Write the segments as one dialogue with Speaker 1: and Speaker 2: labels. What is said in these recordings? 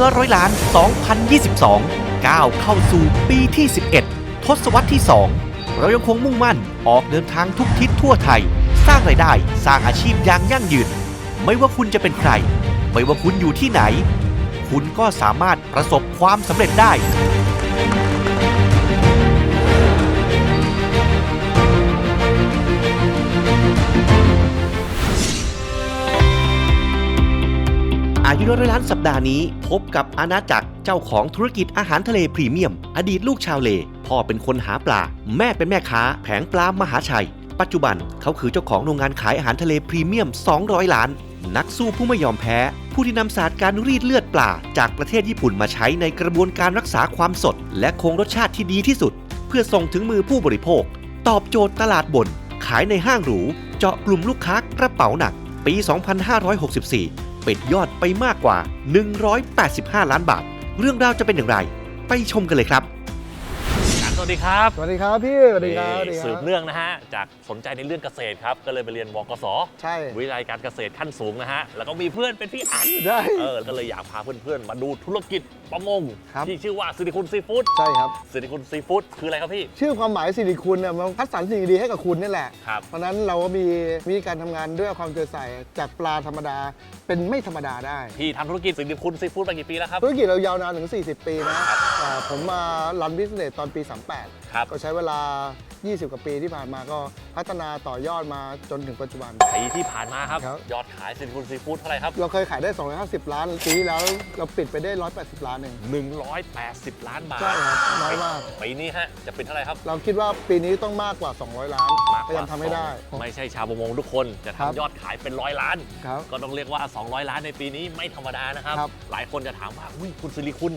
Speaker 1: ื้อร้อยล้าน 2022 ก้าวเข้าสู่ปีที่ 11 ทศวรรษที่ 2 เรายังคงมุ่งมั่นออกเดินทางทุกทิศทั่วไทย สร้างรายได้สร้างอาชีพอย่างยั่งยืน ไม่ว่าคุณจะเป็นใคร ไม่ว่าคุณอยู่ที่ไหน คุณก็สามารถประสบความสำเร็จได้ อายุร้อยล้านสัปดาห์นี้พบกับอาณาจักรเจ้าของธุรกิจอาหารทะเลพรีเมียม อดีตลูกชาวเล พ่อเป็นคนหาปลา แม่เป็นแม่ค้า แผงปลามหาชัย ปัจจุบันเขาคือเจ้าของโรงงานขายอาหารทะเลพรีเมียม 200 ล้าน นักสู้ผู้ไม่ยอมแพ้ ผู้ที่นำศาสตร์การรีดเลือดปลา จากประเทศญี่ปุ่นมาใช้ในกระบวนการรักษาความสด และคงรสชาติที่ดีที่สุด เพื่อส่งถึงมือผู้บริโภค ตอบโจทย์ตลาดบน ขายในห้างหรู เจาะกลุ่มลูกค้ากระเป๋าหนัก ปี 2564 เป็ดยอดไปมากกว่า 185 ล้านบาท เรื่องราวจะเป็นอย่างไร ไปชมกันเลยครับ
Speaker 2: สวัสดีครับ
Speaker 3: สวัสดีครับพี่สวัสดีครับสวัสดีค
Speaker 2: สื
Speaker 3: รั
Speaker 2: บบเนื่องนะฮะจากสนใจในเรื่องเกษตรครับ ก็เลยไปเรียนวกศ
Speaker 3: ใช่
Speaker 2: วิทยาลัยการเกษตรขั้นสูงนะฮะ แล้วก็มีเพื่อนเป็นพี่อัน
Speaker 3: ได้
Speaker 2: เออก็เลยอยากพาเพื่อนๆ มาดูธุรกิจประมง
Speaker 3: ครับ
Speaker 2: ที่ชื่อว่าสิริคุณซีฟู้ด
Speaker 3: ใช่ครับ
Speaker 2: สิริคุณซีฟู้ดคืออะไรครับพี่
Speaker 3: ชื่อความหมายสิริคุณเนี่ยมันคัดสรรสิ่งดีๆให้กับคุณนี่แหละ
Speaker 2: ครับ
Speaker 3: เพราะฉะนั้นเราก็มีวิธีการทำงานด้วยความเจอใส่จากปลาธรรมดาเป็นไม่ธรรมดาได้
Speaker 2: พี่ทำธุรกิจสิริคุณซีฟู้ดมากี่ปีแล้วครับ
Speaker 3: ธุรกิจเรายาวนานถึง 40 ปีนะอ่าผมมารันบิสเนสตอนปี38
Speaker 2: ครับ
Speaker 3: ก็ใช้เวลา 20 กว่าปีที่ผ่านมาก็พัฒนาต่อยอดมาจนถึงปัจจุบัน
Speaker 2: ปีที่ผ่านมาครับ
Speaker 3: ครับ
Speaker 2: ยอดขายสิริคุณซีฟู้ดเท่าไหร่ครับ
Speaker 3: เราเคยขายได้ 250 ล้านปีที่แล้วเราปิดไปได้ 180 ล้านเอง
Speaker 2: 180 ล้านบาท
Speaker 3: ใช่ครับน้อยมาก
Speaker 2: ปีนี้ฮะจะเป็นเท่าไหร่ครับ
Speaker 3: เราคิดว่าปีนี้ต้องมากกว่า 200 ล้าน
Speaker 2: มาก
Speaker 3: พยายามทำให้ได้
Speaker 2: สองไม่ใช่ชาวประมงทุกคนจะ
Speaker 3: ครับ
Speaker 2: ทำยอดขายเป็นร้อยล้าน
Speaker 3: ครับ
Speaker 2: ก็ต้องเรียกว่า 200 ล้านในปีนี้ไม่ธรรมดานะครับ
Speaker 3: ครับ
Speaker 2: หลายคนจะถามว่าอุ้ยคุณสิริคุณ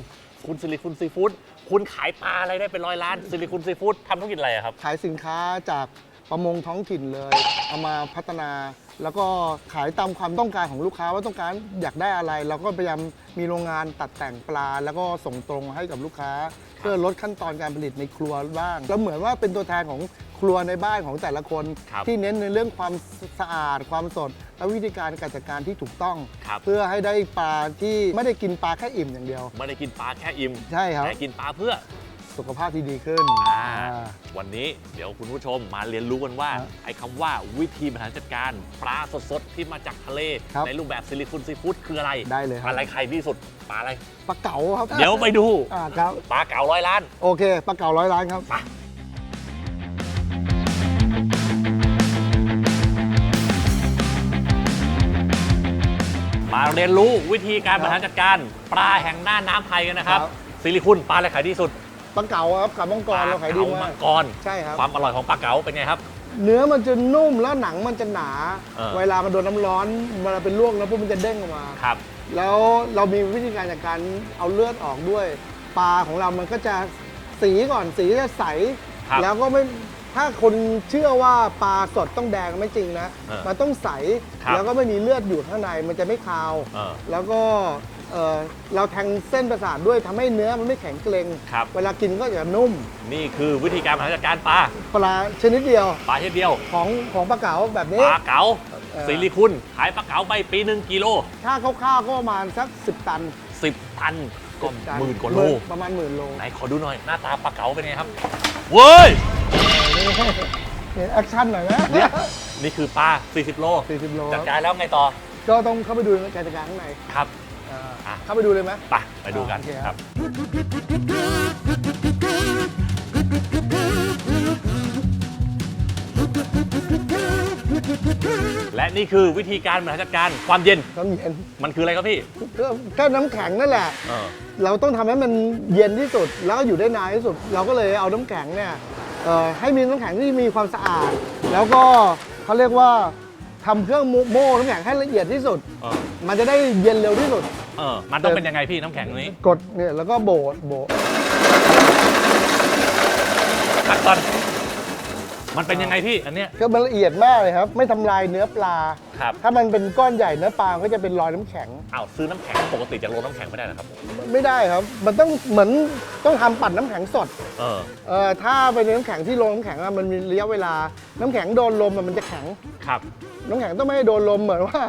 Speaker 2: คุณสิริคุณซีฟู้ดคุณขายปลาอะไรได้เป็นร้อยล้านสิริคุณซีฟู้ดทำธุรกิจอะไรอะครับ
Speaker 3: ขายสินค้าจากประมงท้องถิ่นเลย เอามาพัฒนา แล้วก็ขายตามความต้องการของลูกค้าว่าต้องการอยากได้อะไร เราก็พยายามมีโรงงานตัดแต่งปลา แล้วก็ส่งตรงให้กับลูกค้า เพื่อลดขั้นตอนการผลิตในครัวบ้างแล้วเหมือนว่าเป็นตัวแทนของครัวในบ้านของแต่ละคน
Speaker 2: ครับ
Speaker 3: ที่เน้นในเรื่องความสะอาดความสด และวิธีการการจัดการที่ถูกต้อง
Speaker 2: ครับ
Speaker 3: เพื่อให้ได้ปลาที่ไม่ได้กินปลาแค่อิ่มอย่างเดียว
Speaker 2: ไม่ได้กินปลาแค่อิ่ม
Speaker 3: ใช่ครับ
Speaker 2: แต่กินปลาเพื่อ
Speaker 3: สุขภาพที่ดีขึ้น
Speaker 2: อ่า
Speaker 3: อ่า
Speaker 2: วันนี้เดี๋ยวคุณผู้ชมมาเรียนรู้กันว่า
Speaker 3: ครับ
Speaker 2: ไอ้คำว่าวิธีบริหารจัดการปลาสดๆ ที่มาจากทะเล
Speaker 3: ครับ
Speaker 2: ในรูปแบบซิลิคุณซีฟู้ดคืออะไร
Speaker 3: ได้เลยครับ
Speaker 2: อะไรใครที่สุดปลาอะไร
Speaker 3: ปลาเก๋าครับ
Speaker 2: เดี๋ยวไปดู
Speaker 3: อ่าครับ
Speaker 2: ปลาเก๋าร้อยล้าน
Speaker 3: โอเคปลาเก๋าร้อยล้านครับ
Speaker 2: มาเรียนรู้วิธีการบริหารจัดการปลาแห่งหน้าน้ำไทยกันนะครับ
Speaker 3: ครับ
Speaker 2: ซิลิคุณปลาอะไรขายดีสุด
Speaker 3: ปลาเก๋าครับกับมังกรเราขายดี
Speaker 2: ปล
Speaker 3: มา
Speaker 2: มั
Speaker 3: ก
Speaker 2: งกร
Speaker 3: ใช่ครับ
Speaker 2: ความอร่อยของปลาเก๋าเป็นไงครับ
Speaker 3: เนื้อมันจะนุ่มแล้วหนังมันจะหนา
Speaker 2: เออ
Speaker 3: เวลามันโดนน้ำร้อนเวลาเป็นลวกแล้วพวกมันจะเด้งออกมา
Speaker 2: ครับ
Speaker 3: แล้วเรามีวิธีการจากการเอาเลือดออกด้วย ปลาของเรามันก็จะสีก่อนสีจะใส
Speaker 2: ครับ
Speaker 3: แล้วก็ไม่ถ้าคนเชื่อว่าปลาสดต้องแดงไม่จริงนะ
Speaker 2: เออ
Speaker 3: มันต้องใส
Speaker 2: ครับ
Speaker 3: แล้วก็ไม่มีเลือดอยู่ข้างในมันจะไม่คาว
Speaker 2: เออ
Speaker 3: แล้วก็ เอ่อเราแทงเส้นประสาทด้วยทำให้เนื้อมันไม่แข็งเกร็ง
Speaker 2: ครับ
Speaker 3: เวลากินก็จะนุ่ม
Speaker 2: นี่คือวิธีการบริหารจัดการปลา
Speaker 3: ปลาชนิดเดียว
Speaker 2: ปลาเช่นเดียว
Speaker 3: ของของปลาเก๋าแบบ
Speaker 2: ป
Speaker 3: นี้
Speaker 2: ลาเก๋า
Speaker 3: เออ
Speaker 2: ซิลิคุณขายปลาเก๋าไปปีหนึ่งกิโล
Speaker 3: ถ้าคร่าวๆก็ประมาณสัก 10 ตัน
Speaker 2: 10 ตันก็
Speaker 3: 10ตัน
Speaker 2: หมื่นกว่าโล
Speaker 3: ประมาณหมื่นโล
Speaker 2: ไหนขอดูหน่อยหน้าตาปลาเก๋าเป็นไงครับเว้ย
Speaker 3: เห็นแอคชั่นหน่อยนะ
Speaker 2: เนี่ยนี่คือปลา40 โล
Speaker 3: 40โล
Speaker 2: จัดการแล้วไงต่อ
Speaker 3: ก็ต้องเข้าไปดูการจัดการข้างใน
Speaker 2: ครับ
Speaker 3: อ่า
Speaker 2: อะ
Speaker 3: เข้าไปดูเลยไหม
Speaker 2: ไปไปดูกัน
Speaker 3: โอเค
Speaker 2: ค
Speaker 3: ครั
Speaker 2: รับ
Speaker 3: บ
Speaker 2: และนี่คือวิธีการบริหารจัดการความเย็น
Speaker 3: น้ำเย็น
Speaker 2: มันคืออะไรครับพี่
Speaker 3: ก็ก็น้ำแข็งนั่นแหละ
Speaker 2: เออ
Speaker 3: เราต้องทำให้มันเย็นที่สุด แล้วก็อยู่ได้นานที่สุด เราก็เลยเอาน้ำแข็งเนี่ยเอ่อให้มีน้ำแข็งที่มีความสะอาด แล้วก็เขาเรียกว่า ทำเครื่องโมโม่น้ำแข็งให้ละเอียดที่สุด
Speaker 2: เออ
Speaker 3: มันจะได้เย็นเร็วที่สุด
Speaker 2: เออมันต้องเป็นยังไงพี่น้ำแข็งนี้
Speaker 3: กดเนี่ยแล้วก็โบดโบด
Speaker 2: ตักก่อนมันเป็นยังไงพี่อันเนี้ย
Speaker 3: ก็มันละเอียดมากเลยครับ ไม่ทำลายเนื้อปลา
Speaker 2: ครับ
Speaker 3: ถ้ามันเป็นก้อนใหญ่เนื้อปลามันก็จะเป็นรอยน้ำแข็ง
Speaker 2: อ้าวซื้อน้ำแข็งปกติจากโรงน้ำแข็งไม่ได้เหรอครับ
Speaker 3: ไม่ได้ครับ มันต้องเหมือนต้องทำปั่นน้ำแข็งสด
Speaker 2: เออ
Speaker 3: เอ่อถ้าเป็นน้ำแข็งที่โรงน้ำแข็งอะมันมีระยะเวลา น้ำแข็งโดนลมอะมันจะแข็ง
Speaker 2: ครับ
Speaker 3: น้ำแข็งต้องไม่ให้โดนลมเหมือนว่า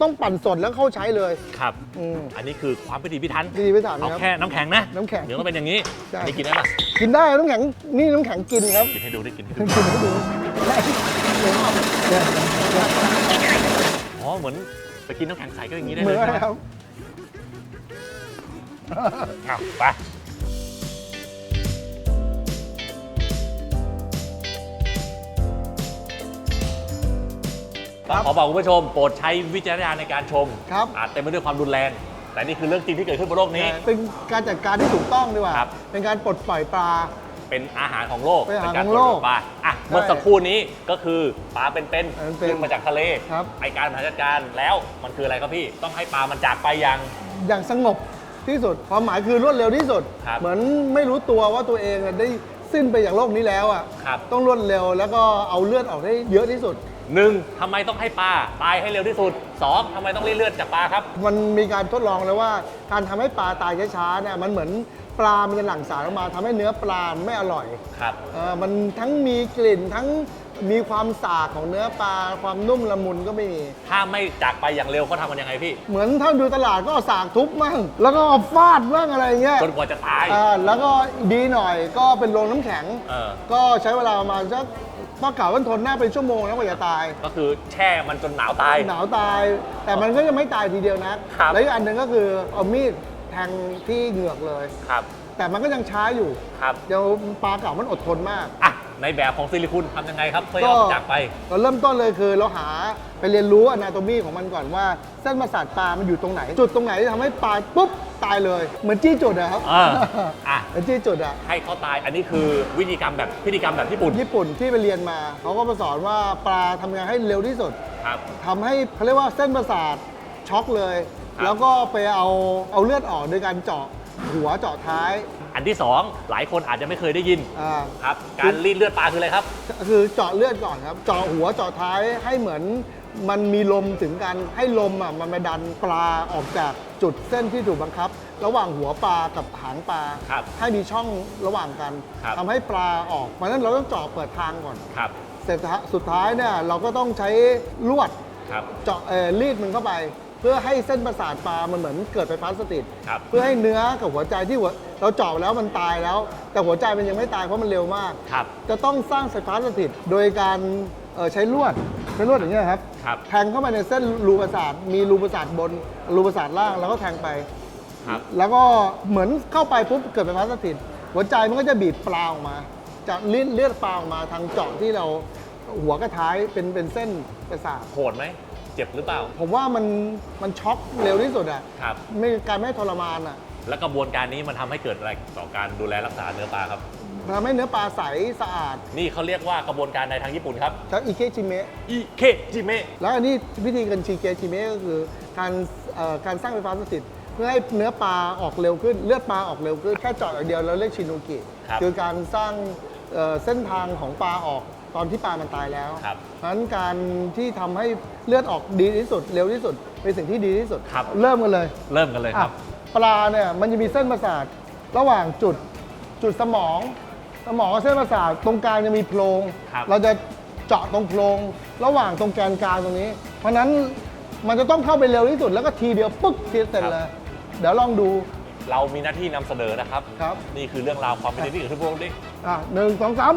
Speaker 3: ต้องปั่นสดแล้วเข้าใช้เลย
Speaker 2: ครับ
Speaker 3: อืม
Speaker 2: อันนี้คือความพิถีพิถัน
Speaker 3: ดีไม่ถาม
Speaker 2: เอา
Speaker 3: นะครับ
Speaker 2: แค่น้ำแข็งนะ
Speaker 3: น้ำแข็ง
Speaker 2: เดี๋ยวต้องเป็นอย่างนี้
Speaker 3: ใช่
Speaker 2: อันนี้กินได้ปะ
Speaker 3: กินได้น้ำแข็งนี่น้ำแข็งกินครับ
Speaker 2: กินให้ดูดิกินให้ดู
Speaker 3: กินให้ดูได้เนี่ยเนี่ย
Speaker 2: อ๋อเหมือนไปกินน้ำแข็งใสก็อย่างนี้ได้
Speaker 3: เห
Speaker 2: เล
Speaker 3: มื
Speaker 2: ย
Speaker 3: อน
Speaker 2: ใช่ไหม
Speaker 3: ครับ
Speaker 2: อ้าวไป ต้องขอบอกคุณผู้ชมโปรดใช้วิจารณญาณในการชม
Speaker 3: ครับ
Speaker 2: อาจเต็มไปด้วยความรุนแรง แต่นี่คือเรื่องจริงที่เกิดขึ้นบนโลกนี้
Speaker 3: เป็นการจัดการที่ถูกต้องดีกว่า
Speaker 2: ครับ
Speaker 3: เป็นการปลดปล่อยปลา
Speaker 2: เป็นอาหารของโลก
Speaker 3: เป็นอาหาร
Speaker 2: ก
Speaker 3: ของโลก
Speaker 2: ปลาอะเมื่อสักครู่นี้ก็คือปลาเป็นๆ
Speaker 3: ปลาเป็นๆ
Speaker 2: ขึ้นมาจากทะเล
Speaker 3: ครับ
Speaker 2: ไอการบริหารจัดการแล้วมันคืออะไรครับพี่ต้องให้ปลามันจากไปยัง
Speaker 3: อย่างสงบที่สุด ความหมายคือรวดเร็วที่สุด
Speaker 2: ครับ
Speaker 3: เหมือนไม่รู้ตัวว่าตัวเองได้สิ้นไปจากโลกนี้แล้วอะ
Speaker 2: ครับ
Speaker 3: ต้องรวดเร็วแล้วก็เอาเลือดออกได้เยอะที่สุด
Speaker 2: หนึ่งทำไมต้องให้ปลาตายให้เร็วที่สุดสองทำไมต้องรีดเลือดจากปลาครับ
Speaker 3: มันมีการทดลองแล้วว่าการทำให้ปลาตายช้าๆเนี่ยมันเหมือนปลา มันจะหลั่งสารออกมาทำให้เนื้อปลาไม่อร่อย
Speaker 2: ครับ
Speaker 3: เออมันทั้งมีกลิ่นทั้งมีความสากของเนื้อปลาความนุ่มละมุนก็ไม่มี
Speaker 2: ถ้าไม่จากไปอย่างเร็วเขาทำกันยังไงพี่
Speaker 3: เหมือนถ้าดูตลาดก็เอาสากทุบมั่งแล้วก็เอาฟาดมั่งอะไรเงี้ย
Speaker 2: จนกว่าจะตาย
Speaker 3: อ่าแล้วก็ดีหน่อยก็เป็นโรงน้ำแข็ง
Speaker 2: เออ
Speaker 3: ก็ใช้เวลาประมาณสัก ป้าเก่าวันทนหน้าเป็นชั่วโมงแล้วกว่าจะตาย
Speaker 2: ก็คือแช่มันจนหนาวตาย
Speaker 3: หนาวตาย แต่มันก็ยังไม่ตายทีเดียวนะ ครับ แล้วอีกอันหนึ่งก็คือเอามีดแทงที่เหงือกเลย
Speaker 2: ครับ
Speaker 3: แต่มันก็ยังช้าอยู่
Speaker 2: ครับ
Speaker 3: เดี๋ยวปลาเก่ามันอดทนมาก
Speaker 2: อะ ในแบบของซิลิคุณทำยังไงครับเพื่อให้เราจากไป
Speaker 3: เราเริ่มต้นเลยคือเราหาไปเรียนรู้อนาโตมีของมันก่อนว่าเส้นประสาทปลามันอยู่ตรงไหน จุดตรงไหนที่ทำให้ปลาปุ๊บตายเลย เหมือนจี้จุดอะครับ
Speaker 2: อ่าอะ
Speaker 3: เหมือนจี้จุดอะ
Speaker 2: ให้เขาตายอันนี้คือวิธีกรรมแบบพิธีกรรมแบบญี่ปุ่น
Speaker 3: ญี่ปุ่นที่ไปเรียนมาเขาก็มาสอนว่าปลาทำงานให้เร็วที่สุด
Speaker 2: ครับ
Speaker 3: ทำให้เขาเรียกว่าเส้นประสาทช็อกเลย
Speaker 2: ครับ
Speaker 3: แล้วก็ไปเอาเอาเลือดออกโดยการเจาะหัวเจาะท้าย
Speaker 2: อันที่สองหลายคนอาจจะไม่เคยได้ยิน
Speaker 3: อ่า
Speaker 2: ครับการรีดเลือดปลาคืออะไรครับ
Speaker 3: คือเจาะเลือดก่อนครับ เจาะหัวเจาะท้ายให้เหมือนมันมีลมถึงกันให้ลมอะมันมาดันปลาออกจากจุดเส้นที่ถูกบังคับ ระหว่างหัวปลากับหางปลา
Speaker 2: ครับ
Speaker 3: ให้มีช่องระหว่างกัน
Speaker 2: ครับ
Speaker 3: ทำให้ปลาออกเพราะฉะนั้นเราต้องเจาะเปิดทางก่อน
Speaker 2: ครับ
Speaker 3: เสร็จสุดท้ายเนี่ยเราก็ต้องใช้ลวด
Speaker 2: ครับ
Speaker 3: เจาะเอ่อรีดมันเข้าไป เพื่อให้เส้นประสาทปลามันเหมือนเกิดไฟฟ้าสถิต
Speaker 2: ครับ
Speaker 3: เพื่อให้เนื้อกับหัวใจที่หัวเราเจาะแล้วมันตายแล้ว แต่หัวใจมันยังไม่ตายเพราะมันเร็วมาก
Speaker 2: ครับ
Speaker 3: จะต้องสร้างไฟฟ้าสถิตโดยการเอ่อใช้ลวดใช้ลวดอย่างเงี้ยครับ
Speaker 2: ครับ
Speaker 3: แทงเข้าไปในเส้นรูประสาทมีรูประสาทบนรูประสาทล่างแล้วก็แทงไป
Speaker 2: ครับ
Speaker 3: แล้วก็เหมือนเข้าไปปุ๊บเกิดไฟฟ้าสถิตหัวใจมันก็จะบีบปลาออกมาจะเลือดเลือดปลาออกมาทางเจาะที่เราหัวกระท้ายเป็นเป็นเส้นประสาท
Speaker 2: โหดไหม เจ็บหรือเปล่า
Speaker 3: ผมว่ามันมันช็อกเร็วที่สุดอะ
Speaker 2: ครับ
Speaker 3: ไม่การไม่ทรมานอะ
Speaker 2: แล้วกระบวนการนี้มันทำให้เกิดอะไรต่อการดูแลรักษาเนื้อปลาครับ
Speaker 3: ทำให้เนื้อปลาใสสะอาด
Speaker 2: นี่เขาเรียกว่ากระบวนการในทางญี่ปุ่นครับ
Speaker 3: จากอิเคจิเมะ
Speaker 2: อิเคจิเมะ
Speaker 3: แล้วอันนี้วิธีการชีเกจิเมะก็คือการเอ่อการสร้างไฟฟ้าสถิต เพื่อให้เนื้อปลาออกเร็วขึ้น เลือดปลาออกเร็วขึ้นแค่เจาะอย่างเดียวเราเรียกชินุกิ
Speaker 2: ครับ
Speaker 3: คือการสร้างเอ่อเส้นทางของปลาออก ตอนที่ปลามันตายแล้ว
Speaker 2: ครับ
Speaker 3: เพราะฉะนั้นการที่ทำให้เลือดออกดีที่สุด เร็วที่สุด เป็นสิ่งที่ดีที่สุด
Speaker 2: ครับ
Speaker 3: เริ่มกันเลย
Speaker 2: เริ่มกันเลยครับ
Speaker 3: อะปลาเนี่ยมันจะมีเส้นประสาทระหว่างจุดจุดสมอง สมองกับเส้นประสาทตรงกลางจะมีโพรง
Speaker 2: ครับ
Speaker 3: เราจะเจาะตรงโพรง ระหว่างตรงแกนกลางตรงนี้ เพราะฉะนั้นมันจะต้องเข้าไปเร็วที่สุดแล้วก็ทีเดียวปึ๊กทีเสร็จเลย เดี๋ยวลองดู
Speaker 2: เรามีหน้าที่นำเสนอนะครับ
Speaker 3: ครับ
Speaker 2: นี่คือเรื่องราวความเป็นจริงที่เกิดขึ้นบนโลกนี้
Speaker 3: อะหนึ่งสองสาม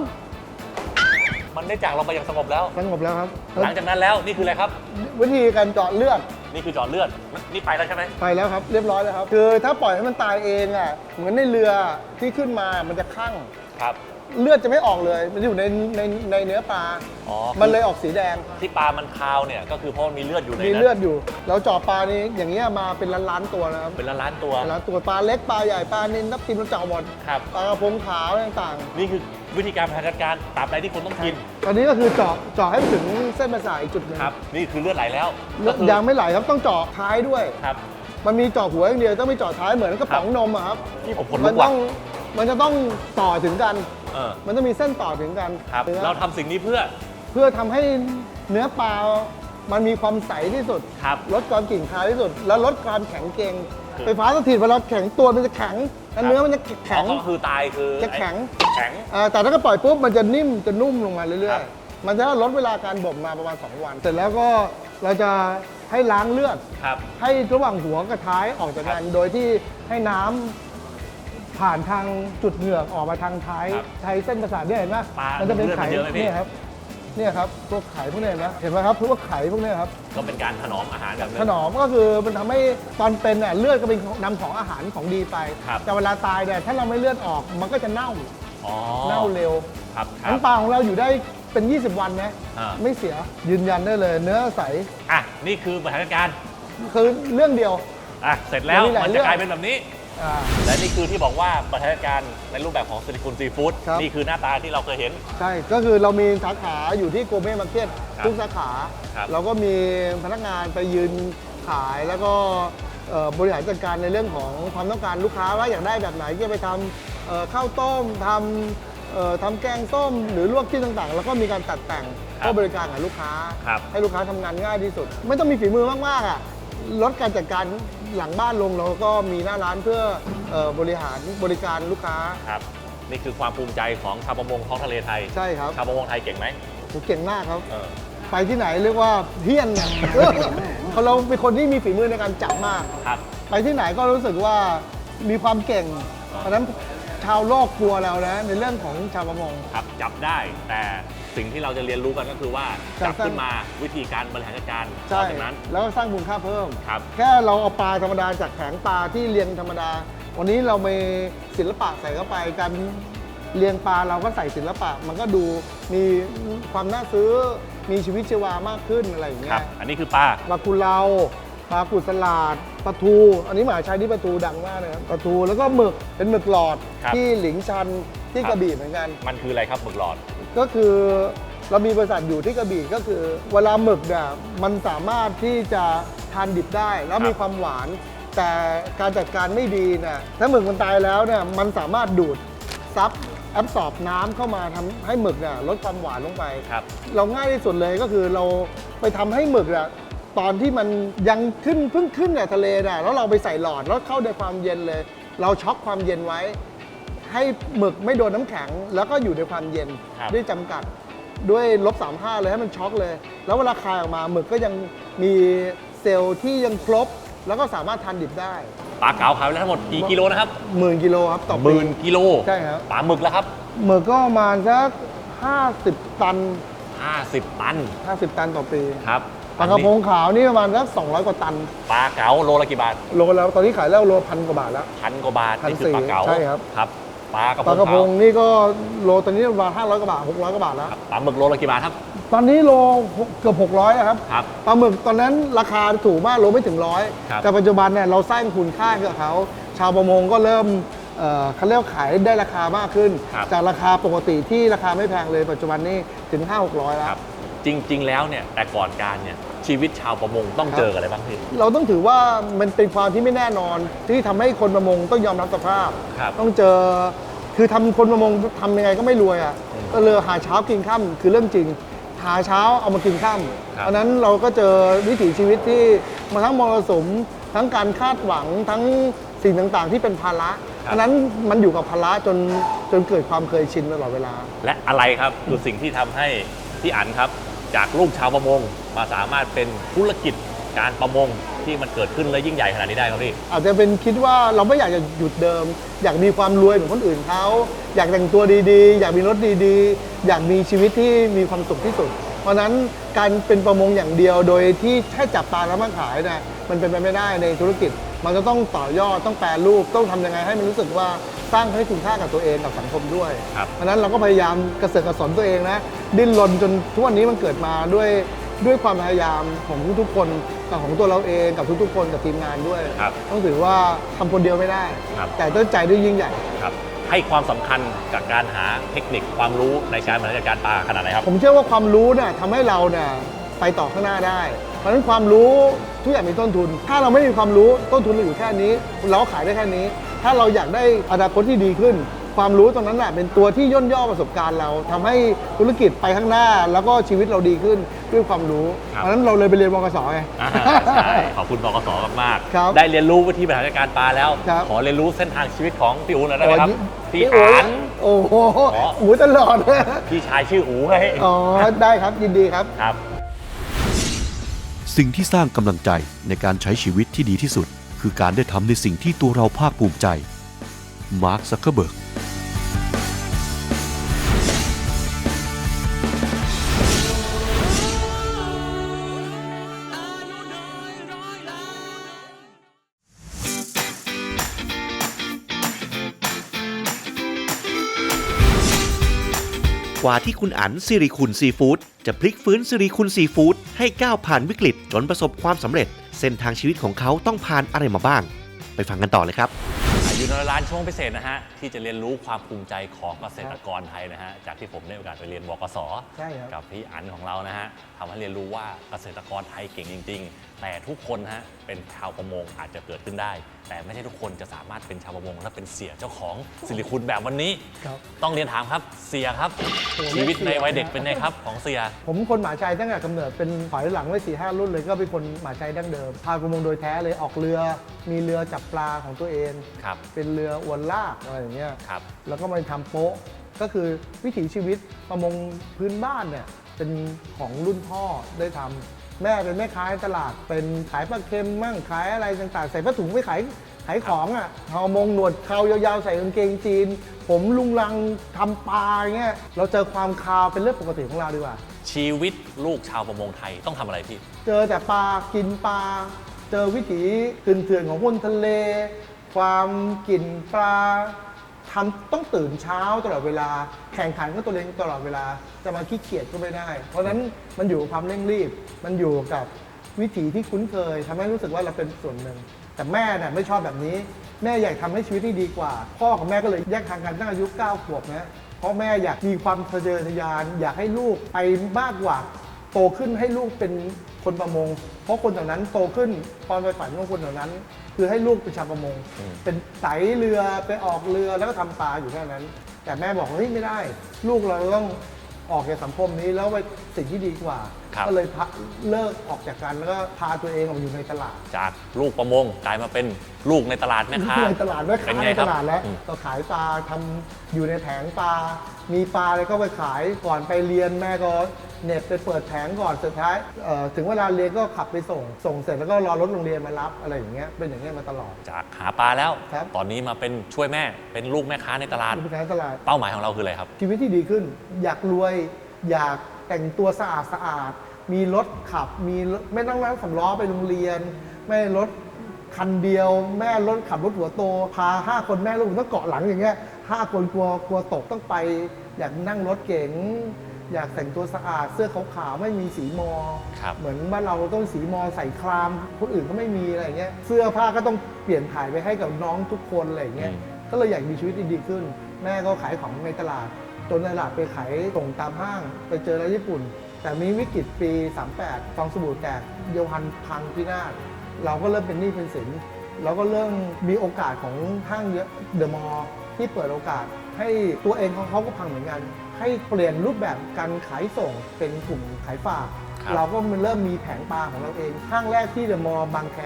Speaker 2: มันได้จากเราไปอย่างสงบแล้ว
Speaker 3: สงบแล้วครับ
Speaker 2: หลังจากนั้นแล้วนี่คืออะไรครับ
Speaker 3: วิธีการเจาะเลือด
Speaker 2: นี่คือเจาะเลือดนี่ไปแล้วใช่ไหม
Speaker 3: ไปแล้วครับ เรียบร้อยแล้วครับ คือถ้าปล่อยให้มันตายเองอะเหมือนในเรือที่ขึ้นมามันจะคั่ง
Speaker 2: ครับ
Speaker 3: เลือดจะไม่ออกเลย มันอยู่ในในในเนื้อปลา
Speaker 2: อ๋อ
Speaker 3: มันเลยออกสีแดง
Speaker 2: ที่ปลามันคาวเนี่ยก็คือเพราะมันมีเลือดอยู่ใน
Speaker 3: มี
Speaker 2: นั้น
Speaker 3: เลือดอยู่เราเจาะปลานี่อย่างเงี้ยมาเป็นล้านล้านๆตัวนะครับ
Speaker 2: เป็นล้านๆตัว
Speaker 3: เป็นล้านตัวปลาเล็กปลาใหญ่ปลานินทับทิมเราเจาะหมด
Speaker 2: ครับ
Speaker 3: ปลากระพงขาวต่าง
Speaker 2: นี่คือวิธีการบริหารจัดการตราบใดที่คนต้องกิน
Speaker 3: ๆตอนนี้ก็คือเจาะเจาะให้ถึงเส้นประสาทอีกจุดหนึ่ง
Speaker 2: ครับ นี่คือเลือดไหลแล้ว
Speaker 3: เลือด
Speaker 2: ก็คือ
Speaker 3: ยังไม่ไหลครับต้องเจาะท้ายด้วย
Speaker 2: ครับ
Speaker 3: มันมีเจาะหัวอย่างเดียวต้องมีเจาะท้ายเหมือนกระป๋อง
Speaker 2: ครับ
Speaker 3: นมอะครับ
Speaker 2: นี่ผมขน
Speaker 3: มั
Speaker 2: ลุก
Speaker 3: ต้
Speaker 2: ว่ะ
Speaker 3: องมันจะต้องต่อถึงกัน
Speaker 2: เออ
Speaker 3: มันต้องมีเส้นต่อถึงกัน
Speaker 2: ครับ
Speaker 3: นื้อ
Speaker 2: เราทำสิ่งนี้เพื่อ
Speaker 3: เพื่อทำให้เนื้อปลา มันมีความใสที่สุด
Speaker 2: ครับ
Speaker 3: ลดความกลิ่นคาวที่สุด แล้วลดความแข็งเกร็ง
Speaker 2: คือ
Speaker 3: ไฟฟ้าสถิตเวลาแข็งตัวมันจะแข็งแล้วเนื้อมันจะแข็ง
Speaker 2: ก็คือตายคือ
Speaker 3: จะแข็ง
Speaker 2: ไอ้แข็ง
Speaker 3: อ่าแต่ถ้าก็ปล่อยปุ๊บมันจะนิ่มจะนุ่มลงมาเรื่
Speaker 2: ครั
Speaker 3: อย
Speaker 2: บ
Speaker 3: ๆ มันจะลดเวลาการบ่มมาประมาณ 2 วัน เสร็จแล้วก็เราจะให้ล้างเลือด
Speaker 2: ครับ
Speaker 3: ให้ระหว่างหัวกับท้ายออกจากกัน โดยที่ให้น้ำ ผ่านทางจุดเหงือกออกมาทางท้าย
Speaker 2: ครับ
Speaker 3: ใช้เส้นประสาทเนี่ยเห็นไหม
Speaker 2: ปลามั
Speaker 3: มันจะเป็น
Speaker 2: เลือด
Speaker 3: ไข
Speaker 2: มันเยอะไหมพี่
Speaker 3: เนี่ยครับเนี่ยครับพวกไขพวกเนี้เห็นไหมเห็นไหมครับพวกไขพวกเนี้ครับ
Speaker 2: ก็เป็นการถนอมอาหารแบบนึง
Speaker 3: ถนอมก็คือมันทำให้ตอนเป็นน่ะเลือดก็เป็นนำของอาหารของดีไป
Speaker 2: ครับ
Speaker 3: แต่เวลาตายเนี่ยถ้าเราไม่เลือดออกมันก็จะเน่า
Speaker 2: อ๋อ
Speaker 3: เน่าเร็ว
Speaker 2: ครับครับ
Speaker 3: น้ำปลาของเราอยู่ได้เป็น 20 วันนะ
Speaker 2: อ่า
Speaker 3: ไม่เสียยืนยันได้เลย เนื้อใส
Speaker 2: อะนี่คือบรรยากาศ
Speaker 3: คือเรื่องเดียว
Speaker 2: อะเสร็จแล้ว
Speaker 3: มีหลาย
Speaker 2: มัน
Speaker 3: เรื่
Speaker 2: จะ
Speaker 3: อง
Speaker 2: กลายเป็นแบบนี้
Speaker 3: อ่า
Speaker 2: และนี่คือที่บอกว่าบรรยากาศในรูปแบบของซิลิคูนซีฟู้ด
Speaker 3: ครับ
Speaker 2: นี่คือหน้าตาที่เราเคยเห็น
Speaker 3: ใช่ ก็คือเรามีสาขาอยู่ที่โกเม่มาร์เก็ต
Speaker 2: ครับ
Speaker 3: ทุกสาขา
Speaker 2: ครับ
Speaker 3: เราก็มีพนักงานไปยืนขายแล้วก็เอ่อบริหารจัดการในเรื่องของความต้องการลูกค้าว่าอยากได้แบบไหนก็ไปทำเอ่อข้าวต้มทำเอ่อทำแกงส้ม หรือลวกจิ้นต่างๆ แล้วก็มีการตัดแต่ง
Speaker 2: ครับ
Speaker 3: ก็บริการกับลูกค้า
Speaker 2: ครับ
Speaker 3: ให้ลูกค้าทำงานง่ายที่สุด ไม่ต้องมีฝีมือมากๆอะลดการจัดการ หลังบ้านลงเราก็มีหน้าร้านเพื่อเอ่อบริหารบริการลูกค้า
Speaker 2: ครับ นี่คือความภูมิใจของชาวประมงท้องทะเลไทย
Speaker 3: ใช่ครับ
Speaker 2: ชาวประมงไทยเก่งไหม
Speaker 3: ผมเก่งมากครับ
Speaker 2: เออ
Speaker 3: ไปที่ไหนเรียกว่าเฮี้ยนเนี่ย เขาเราเป็นคนที่มีฝีมือในการจับมาก
Speaker 2: ครับ
Speaker 3: ไปที่ไหนก็รู้สึกว่ามีความเก่ง
Speaker 2: อ่า
Speaker 3: เพราะฉะนั้นชาวโลกกลัวเรานะในเรื่องของชาวประมง
Speaker 2: ครับจับได้แต่ สิ่งที่เราจะเรียนรู้กันก็คือว่า
Speaker 3: จั
Speaker 2: จั
Speaker 3: บบสั้น
Speaker 2: ขึ้นมาวิธีการบริหารจัดการ
Speaker 3: ใช่
Speaker 2: ต่อจากนั้น
Speaker 3: แล้วก็สร้างมูลค่าเพิ่ม
Speaker 2: ครับ
Speaker 3: แค่เราเอาปลาธรรมดาจากแผงปลาที่เรียงธรรมดา วันนี้เรามีศิลปะใส่เข้าไปการเรียงปลาเราก็ใส่ศิลปะ มันก็ดูมีความน่าซื้อมีชีวิตชีวามากขึ้นอะไรอย่างเงี้
Speaker 2: ครับ
Speaker 3: ย
Speaker 2: อันนี้คือปลา
Speaker 3: ปลากุเลาปลากุดสลาดปลาทู อันนี้หมหาชัยที่ปลาทูดังมากนะครับปลาทูแล้วก็หมึกเป็นหมึกหลอด
Speaker 2: ครับ
Speaker 3: ที่หลิงชันที่
Speaker 2: ครับ
Speaker 3: กระบี่เหมือนกัน
Speaker 2: มันคืออะไรครับหมึกหลอด
Speaker 3: ก็คือเรามีบริษัทอยู่ที่กระบี่ก็คือ เวลาหมึกเนี่ยมันสามารถที่จะทานดิบได้ แล้ว
Speaker 2: ครับ
Speaker 3: มีความหวาน แต่การจัดการไม่ดีเนี่ยถ้าหมึกมันตายแล้วเนี่ยมันสามารถดูดซับแอบสอบน้ำเข้ามาทำให้หมึกเนี่ยลดความหวานลงไป
Speaker 2: ครับ
Speaker 3: เราง่ายที่สุดเลยก็คือเราไปทำให้หมึกอะตอนที่มันยังขึ้นเพิ่งขึ้นเนี่ยทะเลน่ะแล้วเราไปใส่หลอดแล้วเข้าในความเย็นเลย เราช็อกความเย็นไว้ ให้หมึกไม่โดนน้ำแข็ง แล้วก็อยู่ในความเย็น
Speaker 2: ครับ
Speaker 3: ด้วยจำกัดด้วยลบ35เลยให้มันช็อกเลย แล้วเวลาคายออกมาหมึกก็ยังมีเซลล์ที่ยังครบ แล้วก็สามารถทานดิบได้
Speaker 2: ปลาเก๋าขายไปแล้วทั้งหมดกี่กิโลนะครับ
Speaker 3: หมื่นกิโลครับต่อ
Speaker 2: ห
Speaker 3: ปี
Speaker 2: มื่นกิโล
Speaker 3: ใช่ครับ
Speaker 2: ปลาหมึกแล้วครับ
Speaker 3: หมึกก็ประมาณสัก50 ตัน
Speaker 2: 50 ตัน
Speaker 3: 50 ตันต่อปี
Speaker 2: ครับ
Speaker 3: ปลากระพงขาวนี่ประมาณสัก200 กว่าตัน
Speaker 2: ปลาเก๋าโลละกี่บาท
Speaker 3: โลแล้วตอนนี้ขายแล้วโลพันกว่าบาทแล้ว
Speaker 2: พันกว่าบาท
Speaker 3: พัน
Speaker 2: นี่คือปลาเก๋า
Speaker 3: สี่ใช่ครับ
Speaker 2: ครับ ปลากระพ
Speaker 3: ปลางกระพ
Speaker 2: ขาว
Speaker 3: งนี่ก็โลตอนนี้ประมาณ500กว่าบาท600กว่าบาทแล้ว
Speaker 2: ครับปลาหมึกโลละกี่บาทครับ
Speaker 3: ตอนนี้โลเกือบ600นะครับ
Speaker 2: ครับ
Speaker 3: ปลาหมึกตอนนั้นราคาถูกมากโลไม่ถึงร้อย
Speaker 2: ครับ
Speaker 3: แต่ปัจจุบันเนี่ยเราสร้างคุณค่าให้กับเขา ชาวประมงก็เริ่มเอ่อเขาเรียกว่าขายได้ราคามากขึ้น
Speaker 2: ครับ
Speaker 3: จากราคาปกติที่ราคาไม่แพงเลยปัจจุบันนี้ถึง5 600แล้
Speaker 2: คว รับจริง ๆ แล้วเนี่ยแต่ก่อนการเนี่ย ชีวิตชาวประมงต้อง
Speaker 3: ครับ
Speaker 2: เจอกับอะไรบ้างพี่
Speaker 3: เราต้องถือว่ามันเป็นความที่ไม่แน่นอน ที่ทำให้คนประมงต้องยอมรับสภาพ
Speaker 2: ครับ
Speaker 3: ต้องเจอคือทำคนประมงทำยังไงก็ไม่รวยอะ
Speaker 2: อืม
Speaker 3: ก็เลยหาเช้ากินข้ามคือเรื่องจริง หาเช้าเอามากินข้าม
Speaker 2: ครับ
Speaker 3: เพราะฉะนั้นเราก็เจอวิถีชีวิตที่มาทั้งมรสุมทั้งการคาดหวังทั้งสิ่งต่างๆ ที่เป็นภาระเพราะฉะนั้นมันอยู่กับภาระจนจนเกิดความเคยชินตลอดเวลา
Speaker 2: และอะไรครับคือสิ่งที่ทำให้พี่อันครับ จากลูกชาวประมงมาสามารถเป็นธุรกิจการประมงที่มันเกิดขึ้นและยิ่งใหญ่ขนาดนี้ได้ครับพี่
Speaker 3: อาจจะเป็นคิดว่าเราไม่อยากจะหยุดเดิม อยากมีความรวยเหมือนคนอื่นเขาอยากแต่งตัวดีๆ อยากมีรถดีๆ อยากมีชีวิตที่มีความสุขที่สุด เพราะฉะนั้นการเป็นประมงอย่างเดียวโดยที่แค่จับปลาแล้วมาขายนะมันเป็นไปไม่ได้ในธุรกิจ มันจะต้องต่อยอดต้องแปรรูปต้องทำยังไงให้มันรู้สึกว่าสร้างให้คุณค่ากับตัวเองกับสังคมด้วย
Speaker 2: ครับ
Speaker 3: เพราะฉะนั้นเราก็พยายามกระเสือกกระสนตัวเองนะ ดิ้นรนจนทุกวันนี้มันเกิดมาด้วยด้วยความพยายามของทุกๆคนกับของตัวเราเองกับทุกๆ คนกับทีมงานด้วย
Speaker 2: ครับ
Speaker 3: ต้องถือว่าทำคนเดียวไม่ได้
Speaker 2: ครับ
Speaker 3: แต่ต้องใจด้วยยิ่งใหญ่
Speaker 2: ครับ ให้ความสำคัญกับการหาเทคนิคความรู้ในการบริหารจัดการปลาขนาดไหนครับ
Speaker 3: ผมเชื่อว่าความรู้เนี่ยทำให้เราเนี่ยไปต่อข้างหน้าได้เพ ราะฉะนั้นความรู้ทุกอย่างมีต้นทุน ถ้าเราไม่มีความรู้ต้นทุนเราอยู่แค่นี้ เราก็ขายได้แค่นี้ ถ้าเราอยากได้อนาคตที่ดีขึ้น ความรู้ตรงนั้นแหละเป็นตัวที่ย่นย่อประสบการณ์เราทำให้ธุรกิจไปข้างหน้า แล้วก็ชีวิตเราดีขึ้นด้วยความรู้
Speaker 2: ครับ
Speaker 3: เพราะฉะนั้นเราเลยไปเรียนมกสไง
Speaker 2: อ่าใช่ขอบคุณบกสมาก
Speaker 3: ครับ
Speaker 2: ๆได้เรียนรู้วิธีบริหารจัดการปลาแล้ว
Speaker 3: ครับ
Speaker 2: ขอเรียนรู้เส้นทางชีวิตของพี่อู๋หน่อยได้ไหมครับพี่
Speaker 3: โอ้
Speaker 2: อั
Speaker 3: ย
Speaker 2: น
Speaker 3: โอ้โห
Speaker 2: อ๋อ
Speaker 3: หูตลอด
Speaker 2: พี่ชายชื่ออู๋ไง
Speaker 3: อ๋อได้ครับยินดีครับ
Speaker 2: ครับ
Speaker 1: สิ่งที่สร้างกำลังใจในการใช้ชีวิตที่ดีที่สุด คือการได้ทำในสิ่งที่ตัวเราภาคภูมิใจ มาร์คซักเคอร์เบิร์ก กว่าที่คุณอั๋นสิริคุณซีฟู้ดจะพลิกฟื้นสิริคุณซีฟู้ดให้ก้าวผ่านวิกฤตจนประสบความสำเร็จ เส้นทางชีวิตของเขาต้องผ่านอะไรมาบ้าง ไปฟังกันต่อเลยครับ
Speaker 2: อายุนร้านช่วงพิเศษนะฮะ ที่จะเรียนรู้ความภูมิใจของเกษตรกรไทยนะฮะ จากที่ผมได้โอกาสไปเรียนบกส
Speaker 3: ใช่ครับ
Speaker 2: กับพี่อันของเรานะฮะทำให้เรียนรู้ว่าเกษตรกรไทยเก่งจริง ๆ แต่ทุกคนฮะเป็นชาวประมงอาจจะเกิดขึ้นได้ แต่ไม่ใช่ทุกคนจะสามารถเป็นชาวประมงและเป็นเสียเจ้าของสิริคุณแบบวันนี้
Speaker 3: ครับ
Speaker 2: ต้องเรียนถามครับเสียครับ
Speaker 3: โอ้โห
Speaker 2: ชีวิตในวัย
Speaker 3: เรี
Speaker 2: เด็
Speaker 3: ย
Speaker 2: ก
Speaker 3: กเสีย
Speaker 2: เป็นไงครับของเสีย
Speaker 3: ผมคนหมาชัยตั้งแต่กำเนิดเป็นถอยหลังไว้สี่ห้ารุ่นเลยก็เป็นคนหมาชัยดั้งเดิมพาประมงโดยแท้เลยออกเรือ มีเรือจับปลาของตัวเอง
Speaker 2: ครับ
Speaker 3: เป็นเรืออวนลากอะไรอย่างเงี้ย
Speaker 2: ครับ
Speaker 3: แล้วก็มาทำโป๊ะก็คือวิถีชีวิตประมงพื้นบ้านเนี่ยเป็นของรุ่นพ่อได้ทำ แม่เป็นแม่ค้าในตลาด เป็นขายปลาเค็มมั่งขายอะไรต่างๆ ใส่ผ้าถุงไปขายขายของอะทอมงหนวดเขายาวๆ ใส่กางเกงจีน ผมลุงลังทำปลาอย่างเงี้ยเราเจอความคาวเป็นเรื่องปกติของเราดีกว่า
Speaker 2: ชีวิตลูกชาวประมงไทยต้องทำอะไรพี่
Speaker 3: เจอแต่ปลากินปลา เจอวิถีเถื่อนๆของคนทะเล ความกลิ่นปลา ทำต้องตื่นเช้าตลอดเวลา แข่งขันก็ตัวเองตลอดเวลา จะมาขี้เกียจก็ไม่ได้ เพราะฉะนั้นมันอยู่กับความเร่งรีบ มันอยู่กับวิถีที่คุ้นเคยทำให้รู้สึกว่าเราเป็นส่วนหนึ่ง แต่แม่เนี่ยไม่ชอบแบบนี้ แม่อยากทำให้ชีวิตที่ดีกว่า พ่อกับแม่ก็เลยแยกทางกันตั้งอายุ9ขวบนะเพราะแม่อยากมีความทะเยอทะยาน อยากให้ลูกไปมากกว่า โตขึ้นให้ลูกเป็นคนประมง เพราะคนเหล่านั้นโตขึ้นความไปฝันของคนเหล่านั้น คือให้ลูกเป็นชาวประมง
Speaker 2: อืม
Speaker 3: เป็นไตเรือไปออกเรือแล้วก็ทำปลาอยู่แค่นั้น แต่แม่บอกเฮ้ยไม่ได้ ลูกเราต้องออกจากสังคมนี้แล้วไปสิ่งที่ดีกว่า
Speaker 2: ครับ
Speaker 3: ก็เลยพาเลิกออกจากกันแล้วก็พาตัวเองออกมาอยู่ในตลาด
Speaker 2: จากลูกประมงกลายมาเป็นลูกในตลาดแม่ค้า
Speaker 3: ในตลาดแม่
Speaker 2: เป็
Speaker 3: ค้าน
Speaker 2: ไง
Speaker 3: ใน
Speaker 2: ค
Speaker 3: ต
Speaker 2: รับ
Speaker 3: ลาดแล้ว
Speaker 2: อืม
Speaker 3: ก็ขายปลาทำอยู่ในแผงปลา มีปลาอะไรก็ไปขายก่อนไปเรียนแม่ก็ เหน็บไปเปิดแผงก่อนสุดท้ายเอ่อถึงเวลาเรียนก็ขับไปส่ง ส่งเสร็จแล้วก็รอรถโรงเรียนมารับอะไรอย่างเงี้ยเป็นอย่างเงี้ยมาตลอด
Speaker 2: จากหาปลาแล้ว
Speaker 3: ครับ
Speaker 2: ตอนนี้มาเป็นช่วยแม่เป็นลูกแม่ค้าในตลาด
Speaker 3: ไปขายตลาด
Speaker 2: เป้าหมายของเราคืออะไรครับ
Speaker 3: ชีวิตที่ดีขึ้น อยากรวย อยากแต่งตัวสะอาดสะอาด มีรถขับ มีรถไม่ต้องนั่งสำล้อไปโรงเรียน ไม่รถคันเดียว แม่รถขับรถหัวโต พาห้าคนแม่ลูกต้องเกาะหลังอย่างเงี้ยห้าคนกลัวกลัวตกต้องไป อยากนั่งรถเก๋ง อยากแต่งตัวสะอาดเสื้อขาวๆไม่มีสีมอ
Speaker 2: ครับ
Speaker 3: เหมือนบ้านเราต้องสีมอใส่คราม คนอื่นก็ไม่มีอะไรเงี้ยเสื้อผ้าก็ต้องเปลี่ยนถ่ายไปให้กับน้องทุกคนอะไรเงี้ย
Speaker 2: อืม
Speaker 3: ก็เลยอยากมีชีวิตที่ดีขึ้น แม่ก็ขายของในตลาด จนในตลาดไปขายส่งตามห้าง ไปเจอร้านญี่ปุ่น แต่มีวิกฤตปี 38ฟองสบู่แตกเดียวพันพังพินาศเราก็เริ่มเป็นหนี้เป็นสิน เราก็เริ่มมีโอกาสของห้างเดอะมอลล์ที่เปิดโอกาสให้ตัวเองของเขาก็พังเหมือนกัน ให้เปลี่ยนรูปแบบการขายส่งเป็นกลุ่มขายฝาก
Speaker 2: ครับ
Speaker 3: เราก็เริ่มมีแผงปลาของเราเองห้างแรกที่เดอะมอลล์บางแค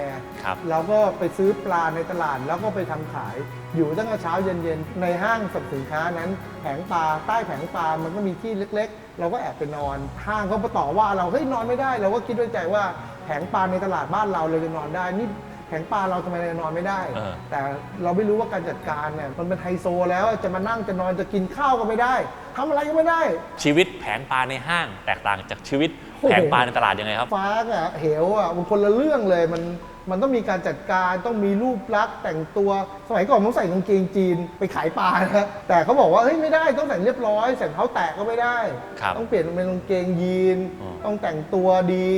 Speaker 2: ครับ
Speaker 3: เราก็ไปซื้อปลาในตลาดแล้วก็ไปทำขาย อยู่ตั้งแต่เช้าเย็นๆในห้างสรรพสินค้านั้น แผงปลาใต้แผงปลามันก็มีที่เล็ก ๆ เราก็แอบไปนอนห้างเขามาต่อว่าเราเฮ้ยนอนไม่ได้ เราก็คิดด้วยใจว่าแผงปลาในตลาดบ้านเราเราจะนอนได้นี่ แผงปลาเราทำไมเรานอนไม่ได้
Speaker 2: เออ
Speaker 3: แต่เราไม่รู้ว่าการจัดการเนี่ยมันเป็นไฮโซแล้วจะมานั่งจะนอนจะกินข้าวก็ไม่ได้ทำอะไรก็ไม่ได้
Speaker 2: ชีวิตแผงปลาในห้าง แตกต่างจากชีวิต
Speaker 3: โอ้โห
Speaker 2: แผงปลาในตลาดยังไงครับ
Speaker 3: ฟ้ากับเหวอะมันคนละเรื่องเลยมันมันต้องมีการจัดการต้องมีรูปลักษณ์แต่งตัวสมัยก่อนต้องใส่กางเกงจีนไปขายปลานะแต่เขาบอกว่าเฮ้ยไม่ได้ต้องแต่งเรียบร้อยใส่รองเท้าแตะก็ไม่ได้
Speaker 2: ครับ
Speaker 3: ต้องเปลี่ยนเป็นกางเกงยีน
Speaker 2: อืม
Speaker 3: ต้องแต่งตัวดี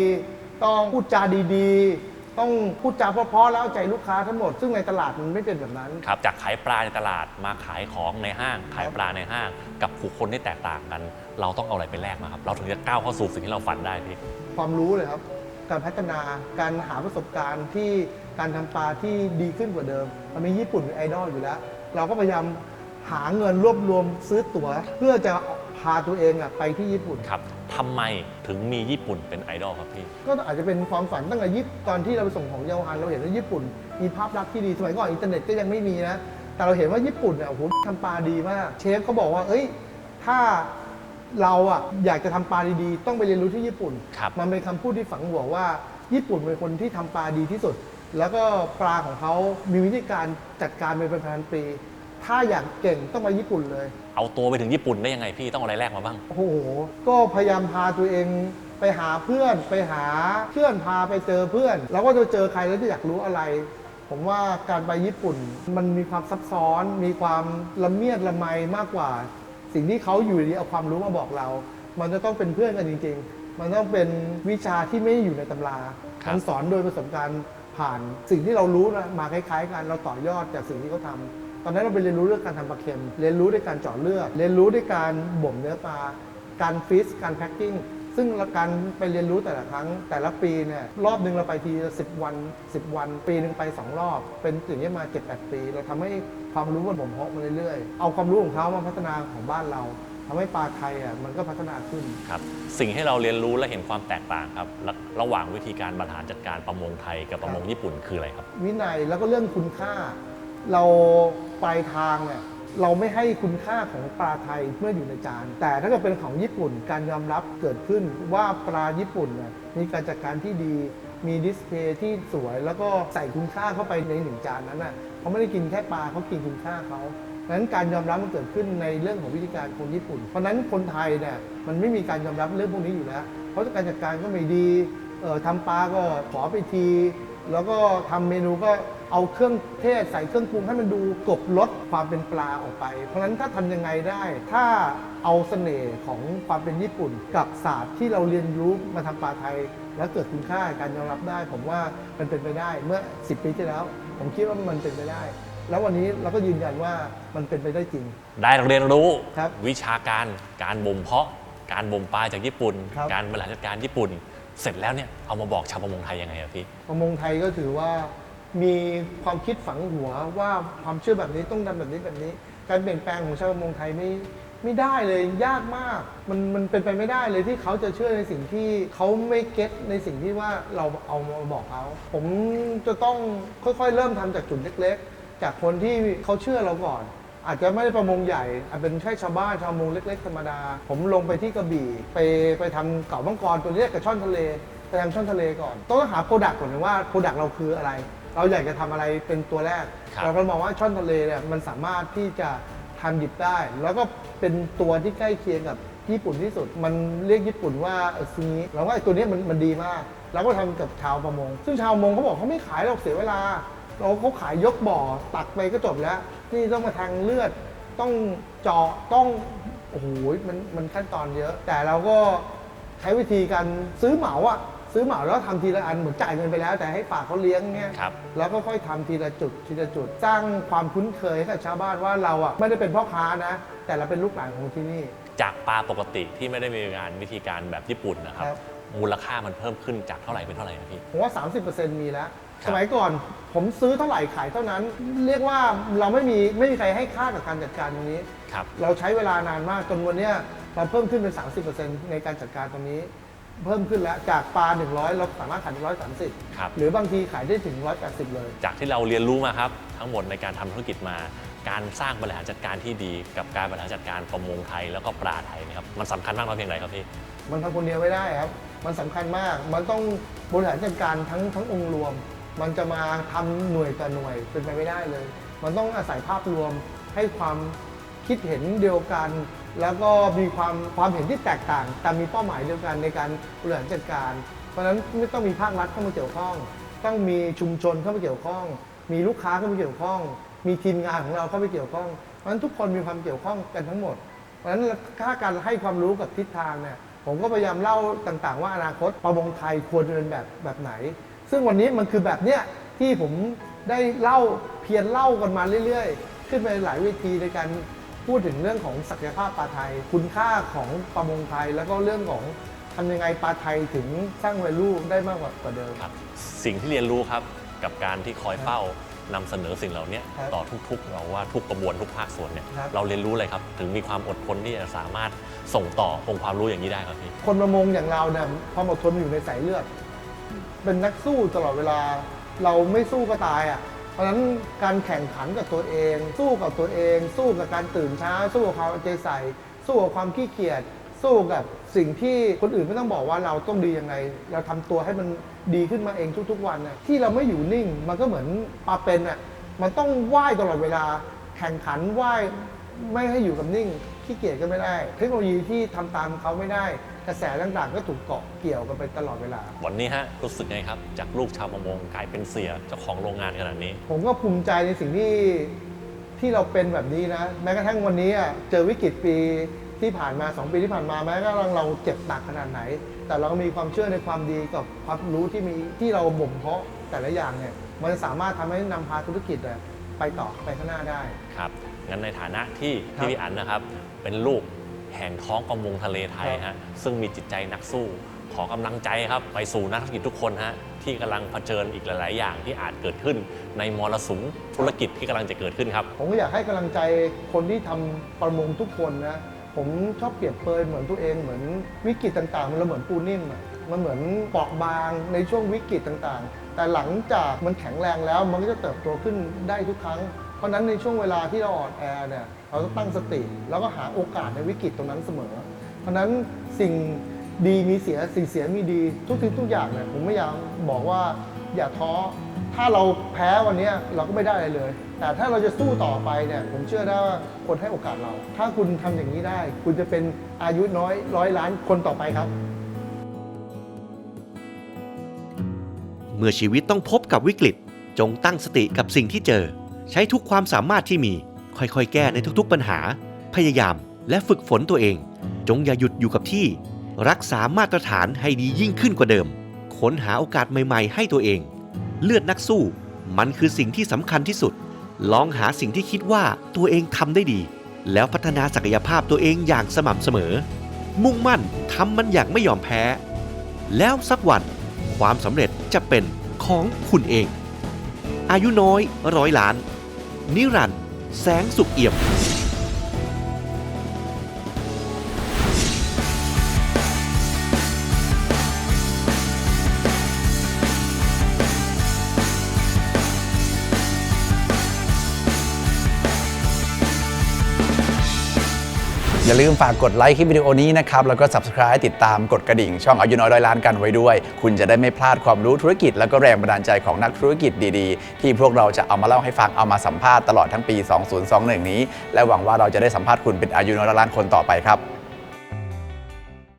Speaker 3: ต้องพูดจาดีๆ ต้องพูดจาเพราะๆแล้วเอาใจลูกค้าทั้งหมด ซึ่งในตลาดมันไม่เป็นแบบนั้น
Speaker 2: ครับจากขายปลาในตลาดมาขายของในห้าง ขายปลาในห้าง กับผู้คนที่แตกต่างกัน เราต้องเอาอะไรไปแลกมาครับ เราถึงจะก้าวเข้าสู่สิ่งที่เราฝันได้พี่
Speaker 3: ความรู้เลยครับ การพัฒนาการหาประสบการณ์ที่การทำปลาที่ดีขึ้นกว่าเดิม มันมีญี่ปุ่นเป็นไอดอลอยู่แล้ว เราก็พยายามหาเงินรวบรวมซื้อตั๋ว เพื่อจะ พาตัวเองอะไปที่ญี่ปุ่น
Speaker 2: ครับทำไมถึงมีญี่ปุ่นเป็นไอดอลครับพี่
Speaker 3: ก็อาจจะเป็นความฝันตั้งแต่ยิปตอนที่เราไปส่งของเยาวฮันเราเห็นว่าญี่ปุ่น มีภาพลักษณ์ที่ดีสมัยก่อนอินเทอร์เน็ตก็ยังไม่มีนะ แต่เราเห็นว่าญี่ปุ่นเนี่ยโอ้โหทำปลาดีมาก เชฟเขาบอกว่า เอ้ย ถ้าเราอะอยากจะทำปลาดีๆ ต้องไปเรียนรู้ที่ญี่ปุ่น
Speaker 2: ครับ
Speaker 3: มันเป็นคำพูดที่ฝังหัวว่า ญี่ปุ่นเป็นคนที่ทำปลาดีที่สุด แล้วก็ปลาของเขามีวิธีการจัดการเป็นพันๆปี ถ้าอยากเก่งต้องไปญี่ปุ่นเลย
Speaker 2: เอาตัวไปถึงญี่ปุ่นได้ยังไงพี่ต้องเอาอะไรแรกมาบ้าง
Speaker 3: โอ้โห ก็พยายามพาตัวเองไปหาเพื่อนไปหาเพื่อนพาไปเจอเพื่อน แล้วก็จะเจอใครแล้วจะอยากรู้อะไร ผมว่าการไปญี่ปุ่นมันมีความซับซ้อน มีความละเมียดละไมมากกว่า สิ่งที่เขาอยู่ดีเอาความรู้มาบอกเรา มันจะต้องเป็นเพื่อนกันจริง ๆ มันต้องเป็นวิชาที่ไม่ได้อยู่ในตำรา
Speaker 2: ครับ
Speaker 3: มันสอนโดยประสบการณ์ผ่านสิ่งที่เรารู้นะมาคล้ายๆกันเราต่อยอดจากสิ่งที่เขาทำ ตอนนั้นเราไปเรียนรู้เรื่องการทำปลาเค็ม เรียนรู้ด้วยการเจาะเลือด เรียนรู้ด้วยการบ่มเนื้อปลา การฟรีซการแพ็คกิ้ง ซึ่งการไปเรียนรู้แต่ละครั้ง แต่ละปีเนี่ยรอบหนึ่งเราไปทีสิบวัน10วัน ปีหนึ่งไป2รอบ เป็นอย่างนี้ยมา7-8ปี เราทำให้ความรู้มันบ่มเพาะมาเรื่อยๆ เอาความรู้ของเขามาพัฒนาของบ้านเราทำให้ปลาไทยอะมันก็พัฒนาขึ้น
Speaker 2: ครับสิ่งให้เราเรียนรู้และเห็นความแตกต่างครับระระหว่างวิธีการบริหารจัดการประมงไทยกับประมงญี่ปุ่นคืออะไรครับ
Speaker 3: วินัยแล้วก็เรื่องคุณค่า เราปลายทางเนี่ยเราไม่ให้คุณค่าของปลาไทยเมื่ออยู่ในจาน แต่ถ้าเกิดเป็นของญี่ปุ่นการยอมรับเกิดขึ้นว่าปลาญี่ปุ่นเนี่ยมีการจัดการที่ดีมีดิสเพย์ที่สวย แล้วก็ใส่คุณค่าเข้าไปในหนึ่งจานนั้นน่ะเขาไม่ได้กินแค่ปลาเขากินคุณค่าเขาดังนั้นการยอมรับมันเกิดขึ้นในเรื่องของวิธีการคนญี่ปุ่น เพราะนั้นคนไทยเนี่ยมันไม่มีการยอมรับเรื่องพวกนี้อยู่แล้วเพราะการจัดการก็ไม่ดีเอ่อทำปลาก็ขอไปที แล้วก็ทำเมนูก็ เอาเครื่องเทศใส่เครื่องปรุงให้มันดูกลบลดความเป็นปลาออกไป เพราะฉะนั้นถ้าทำยังไงได้ ถ้าเอาเสน่ห์ของความเป็นญี่ปุ่น กับศาสตร์ที่เราเรียนรู้มาทำปลาไทย แล้วเกิดคุณค่าการยอมรับได้ ผมว่ามันเป็นไปได้เมื่อ 10 ปีที่แล้ว ผมคิดว่ามันเป็นไปได้ แล้ววันนี้เราก็ยืนยันว่ามันเป็นไปได้จริง
Speaker 2: ได้เรียนรู้
Speaker 3: ครับ
Speaker 2: วิชาการการบ่มเพาะ การบ่มปลาจากญี่ปุ่น
Speaker 3: ครับ
Speaker 2: การบริหารจัดการญี่ปุ่น เสร็จแล้วเนี่ยเอามาบอกชาวประมงไทยยังไงอะพี่
Speaker 3: ประมงไทยก็ถือว่า มีความคิดฝังหัวว่าความเชื่อแบบนี้ต้องทำแบบนี้แบบนี้ การเปลี่ยนแปลงของชาวประมงไทยไม่ไม่ได้เลยยากมาก มันมันเป็นไปไม่ได้เลยที่เขาจะเชื่อในสิ่งที่เขาไม่เก็ตในสิ่งที่ว่าเราเอามาบอกเขา ผมจะต้องค่อยๆ เริ่มทำจากจุดเล็ก ๆ จากคนที่เขาเชื่อเราก่อน อาจจะไม่ได้ประมงใหญ่อาจเป็นแค่ชาวบ้านชาวประมงเล็ก ๆ ธรรมดา ผมลงไปที่กระบี่ ไปไปทำเก่ามังกรตัวเล็กกับช่อนทะเลไปทำช่อนทะเลก่อน ต้องหาโปรดักต์ก่อนว่าโปรดักต์เราคืออะไร เราอยากจะทำอะไรเป็นตัวแรก
Speaker 2: ครับ
Speaker 3: เราก็มองว่าช่อนทะเลเนี่ยมันสามารถที่จะทำหยิบได้ แล้วก็เป็นตัวที่ใกล้เคียงกับญี่ปุ่นที่สุด มันเรียกญี่ปุ่นว่าเออซูงิเราว่าไอ้ตัวเนี้ยมันมันดีมากแล้วก็ทำกับชาวประมง ซึ่งชาวประมงเขาบอกเขาไม่ขายหรอกเสียเวลา เราเขาขายยกบ่อตักไปก็จบแล้ว นี่ต้องมาทางเลือด ต้องเจาะ ต้อง โอ้โห มันมันขั้นตอนเยอะ แต่เราก็ใช้วิธีการซื้อเหมาอะ ซื้อเหมาแล้วทำทีละอันเหมือนจ่ายเงินไปแล้ว แต่ให้ฝากเขาเลี้ยงเงี้ย
Speaker 2: ครับ
Speaker 3: แล้วก็ค่อยทำทีละจุดทีละจุดสร้างความคุ้นเคยให้กับชาวบ้านว่าเราอะไม่ได้เป็นพ่อค้านะ แต่เราเป็นลูกหลานของที่นี่
Speaker 2: จากปลาปกติที่ไม่ได้มีงานวิธีการแบบญี่ปุ่นนะครับ
Speaker 3: ครับ
Speaker 2: มูลค่ามันเพิ่มขึ้นจากเท่าไหร่เป็นเท่าไหร่ครับพี่
Speaker 3: ผมว่า 30%มีแล้ว
Speaker 2: ครับ
Speaker 3: สมัยก่อนผมซื้อเท่าไหร่ขายเท่านั้น เรียกว่าเราไม่มีไม่มีใครให้ค่ากับการจัดการตรงนี้
Speaker 2: ครับ
Speaker 3: เราใช้เวลานานมากจนวันเนี้ยเราเพิ่มขึ้นเป็น 30%ในการจัดการตรงนี้ เพิ่มขึ้นแล้วจากปลา 100 เราสามารถขายถึง130
Speaker 2: ครับ
Speaker 3: หรือบางทีขายได้ถึง 180 เลย
Speaker 2: จากที่เราเรียนรู้มาครับ ทั้งหมดในการทำธุรกิจมา การสร้างบริหารจัดการที่ดี กับการบริหารจัดการประมงไทยแล้วก็ปลาไทยเนะครับมันสำคัญมากน้อยเพียงไรครับพี่
Speaker 3: มันทำคนเดียวไม่ได้ครับ มันสำคัญมาก มันต้องบริหารจัดการทั้งทั้งองค์รวม มันจะมาทำหน่วยต่อหน่วยเป็นไปไม่ได้เลย มันต้องอาศัยภาพรวมให้ความคิดเห็นเดียวกัน แล้วก็มีความความเห็นที่แตกต่าง แต่มีเป้าหมายเดียวกันในการบริหารจัดการ เพราะฉะนั้นไม่ต้องมีภาครัฐเข้ามาเกี่ยวข้อง ต้องมีชุมชนเข้ามาเกี่ยวข้อง มีลูกค้าเข้ามาเกี่ยวข้อง มีทีมงานของเราเข้าไปเกี่ยวข้อง เพราะฉะนั้นทุกคนมีความเกี่ยวข้องกันทั้งหมด เพราะฉะนั้นถ้าการให้ความรู้กับทิศทางเนี่ยผมก็พยายามเล่าต่าง ๆ ว่าอนาคตประมงไทยควรเป็นแบบแบบไหน ซึ่งวันนี้มันคือแบบเนี้ยที่ผมได้เล่าเพียรเล่ากันมาเรื่อย ๆ ขึ้นไปหลายเวทีในการ พูดถึงเรื่องของศักยภาพปลาไทย คุณค่าของประมงไทย แล้วก็เรื่องของทำยังไงปลาไทยถึงสร้าง value ได้มากกว่ากว่าเดิม
Speaker 2: ครับสิ่งที่เรียนรู้ครับกับการที่คอยเฝ้านำเสนอสิ่งเหล่านี้
Speaker 3: ครับ
Speaker 2: ต่อทุกๆ เราว่าทุกกระบวนทุกภาคส่วนเนี่ย
Speaker 3: ครับ
Speaker 2: เราเรียนรู้อะไรครับถึงมีความอดทนที่จะสามารถส่งต่อองค์ความรู้อย่างนี้ได้ครับพี่
Speaker 3: คนประมงอย่างเราเนี่ยความอดทนมันอยู่ในสายเลือด เป็นนักสู้ตลอดเวลา เราไม่สู้ก็ตายอะ เพราะฉะนั้นการแข่งขันกับตัวเอง สู้กับตัวเอง สู้กับการตื่นเช้า สู้กับความเอาใจใส่ สู้กับความขี้เกียจสู้กับสิ่งที่คนอื่นไม่ต้องบอกว่าเราต้องดียังไง เราทำตัวให้มันดีขึ้นมาเองทุกๆวันน่ะที่เราไม่อยู่นิ่ง มันก็เหมือนปลาเป็นอะมันต้องว่ายตลอดเวลา แข่งขันว่าย ไม่ให้อยู่กับนิ่งขี้เกียจก็ไม่ได้ เทคโนโลยีที่ทำตามเขาไม่ได้ กระแสต่างๆ ก็ถูกเกาะเกี่ยวกันไปตลอดเวลา
Speaker 2: วันนี้ฮะรู้สึกไงครับ จากลูกชาวประมงกลายเป็นเสียเจ้าของโรงงานขนาดนี้
Speaker 3: ผมก็ภูมิใจในสิ่งที่ที่เราเป็นแบบนี้นะ แม้กระทั่งวันนี้อะเจอวิกฤตปีที่ผ่านมา 2 ปีที่ผ่านมาแม้กระทั่งเราเจ็บหนักขนาดไหน แต่เราก็มีความเชื่อในความดีกับความรู้ที่มีที่เราบ่มเพาะแต่ละอย่างเนี่ยมันสามารถทำให้นำพาธุรกิจอะไปต่อไปข้างหน้าได้
Speaker 2: ครับ งั้นในฐานะที่
Speaker 3: ครับ
Speaker 2: ที่พี่อันนะครับ เป็นลูกแห่งท้องประมงทะเลไทย
Speaker 3: ครับ
Speaker 2: ฮะซึ่งมีจิตใจนักสู้ขอกำลังใจครับไปสู่นักธุรกิจทุกคนฮะที่กำลังเผชิญอีกหลาย ๆ อย่างที่อาจเกิดขึ้นในมรสุมธุรกิจที่กำลังจะเกิดขึ้นครับ
Speaker 3: ผมก็อยากให้กำลังใจคนที่ทำประมงทุกคนนะผมชอบเปรียบเปรยเหมือนตัวเองเหมือนวิกฤตต่าง ๆ มันเหมือนปูนิ่มอะมันเหมือนเปราะบางในช่วงวิกฤตต่าง ๆ แต่หลังจากมันแข็งแรงแล้วมันก็จะเติบโตขึ้นได้ทุกครั้ง เพราะฉะนั้นในช่วงเวลาที่เราอ่อนแอเนี่ยเราต้องตั้งสติ แล้วก็หาโอกาสในวิกฤตตรงนั้นเสมอ เพราะฉะนั้นสิ่งดีมีเสียสิ่งเสียมีดีทุกสิ่งทุกอย่างเนี่ยผมไม่อยากบอกว่าอย่าท้อถ้าเราแพ้วันนี้เราก็ไม่ได้อะไรเลย แต่ถ้าเราจะสู้ต่อไปเนี่ยผมเชื่อได้ว่าคนให้โอกาสเรา ถ้าคุณทำอย่างนี้ได้ คุณจะเป็นอายุน้อยร้อยล้านคนต่อไปครับ
Speaker 1: เมื่อชีวิตต้องพบกับวิกฤต จงตั้งสติกับสิ่งที่เจอ ใช้ทุกความสามารถที่มี ค่อยๆ แก้ในทุกๆปัญหา พยายามและฝึกฝนตัวเอง จงอย่าหยุดอยู่กับที่ รักษามาตรฐานให้ดียิ่งขึ้นกว่าเดิม ค้นหาโอกาสใหม่ๆ ให้ตัวเอง เลือดนักสู้ มันคือสิ่งที่สำคัญที่สุด ลองหาสิ่งที่คิดว่าตัวเองทำได้ดี แล้วพัฒนาศักยภาพตัวเองอย่างสม่ำเสมอ มุ่งมั่นทำมันอย่างไม่ยอมแพ้ แล้วสักวันความสำเร็จจะเป็นของคุณเอง อายุน้อยร้อยล้าน นิรันดร์แสงสุขเอี่ยม
Speaker 4: อย่าลืมฝากกดไลค์คลิปวิดีโอนี้นะครับ แล้วก็ Subscribe ติดตามกดกระดิ่ง ช่องอายุน้อยร้อยล้านกันไว้ด้วย คุณจะได้ไม่พลาดความรู้ธุรกิจ แล้วก็แรงบันดาลใจของนักธุรกิจดีๆ ที่พวกเราจะเอามาเล่าให้ฟังเอามาสัมภาษณ์ตลอดทั้งปี 2021 นี้ และหวังว่าเราจะได้สัมภาษณ์คุณเป็นอายุน้อยร้อยล้านคนต่อไปครับ